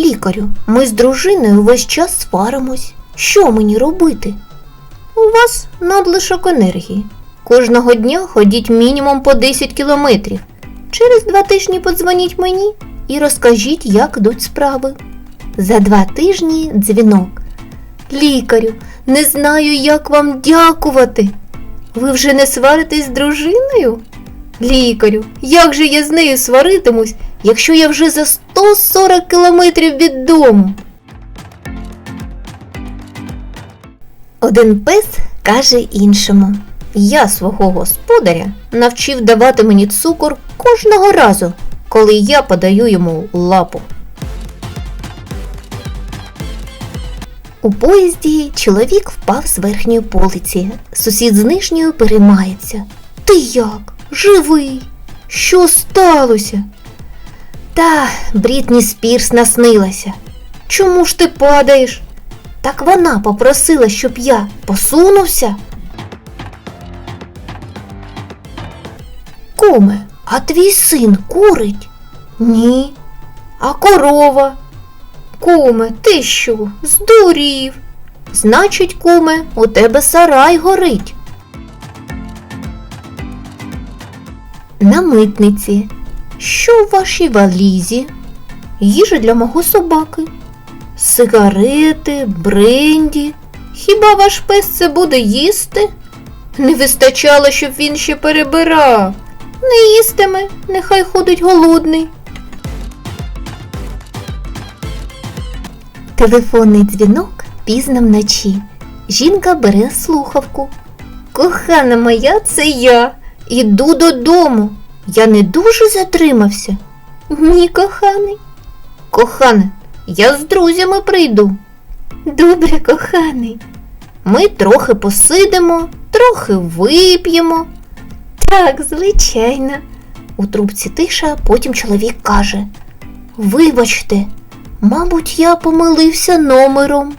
Лікарю, ми з дружиною весь час сваримось. Що мені робити? У вас надлишок енергії. Кожного дня ходіть мінімум по 10 кілометрів. Через два тижні подзвоніть мені і розкажіть, як йдуть справи. За два тижні дзвінок. Лікарю, не знаю, як вам дякувати. Ви вже не сваритесь з дружиною? Лікарю, як же я з нею сваритимусь, якщо я вже за 140 кілометрів від дому? Один пес каже іншому: Я свого господаря навчив давати мені цукор кожного разу, коли я подаю йому лапу. У поїзді чоловік впав з верхньої полиці. Сусід з нижньої переймається. Ти як? Живий? Що сталося? Та Брітні Спірс наснилася. Чому ж ти падаєш? Так вона попросила, щоб я посунувся. Куме, а твій син курить? Ні. А корова? Куме, ти що? Здурів. Значить, куме, у тебе сарай горить. На митниці. Що в вашій валізі? Їжа для мого собаки. Сигарети, бренді. Хіба ваш пес це буде їсти? Не вистачало, щоб він ще перебирав. Не їстиме, нехай ходить голодний. Телефонний дзвінок пізно вночі. Жінка бере слухавку. Кохана моя, це я. Іду додому. Я не дуже затримався. Ні, коханий. Кохане, я з друзями прийду. Добре, коханий. Ми трохи посидимо, трохи вип'ємо. Так, звичайно. У трубці тиша, потім чоловік каже: Вибачте, мабуть, я помилився номером.